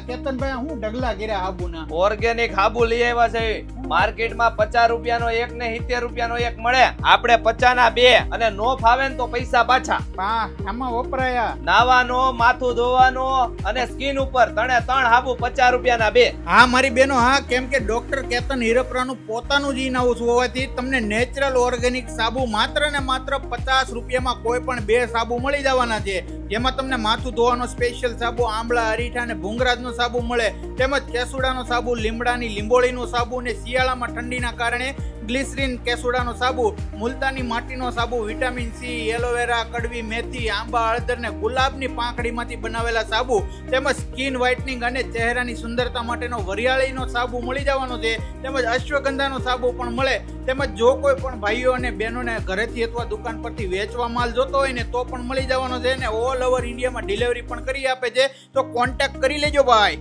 કેતનભાઈ હું ડગલા કર્યા આબુના? ઓર્ગેનિક હાબુ લઈ આવ્યા છે. માર્કેટમાં પચાસ રૂપિયાનો એક ને સિત્તેર રૂપિયાનો એક મળે. આપણે પચાસ ના બે અને નો ફાવે ને તો પૈસા પાછા. આમાં વપરાયા. નાવાનો માથું ધોવાનો અને સ્કીન ઉપર તણે ત્રણ હાબુ પચાસ રૂપિયાના બે. હા મારી બેનો હા કેમ કે ડોક્ટર કેતન હિરપરાનું પોતાનું જ ઇન હોવાથી તમને નેચરલ ઓર્ગેનિક સાબુ માત્ર ને માત્ર પચાસ રૂપિયામાં કોઈ પણ બે સાબુ મળી જવાના છે. જેમાં તમને માથું ધોવાનો સ્પેશિયલ સાબુ આંબળા અરીઠા અને ભૂંગરાજનો સાબુ મળે. તેમજ કેસુડાનો સાબુ લીમડાની લીંબોળીનો સાબુ અને શિયાળામાં ઠંડીના કારણે ગ્લિસરીન કેસુડાનો સાબુ, મુલતાની માટીનો સાબુ, વિટામિન સી, એલોવેરા, કડવી મેથી, આંબા, હળદર ને ગુલાબની પાંખડીમાંથી બનાવેલા સાબુ તેમજ સ્કિન વ્હાઇટનિંગ અને ચહેરાની સુંદરતા માટેનો વરિયાળીનો સાબુ મળી જવાનો છે. તેમજ અશ્વગંધાનો સાબુ પણ મળે. તેમજ જો કોઈ પણ ભાઈઓ અને બહેનોને ઘરેથી અથવા દુકાન પરથી વેચવા માલ જોતો હોય ને તો પણ મળી જવાનો છે ને ઓલ ઓવર ઇન્ડિયામાં ડિલિવરી પણ કરી આપે છે. તો કોન્ટેક્ટ કરી લેજો ભાઈ.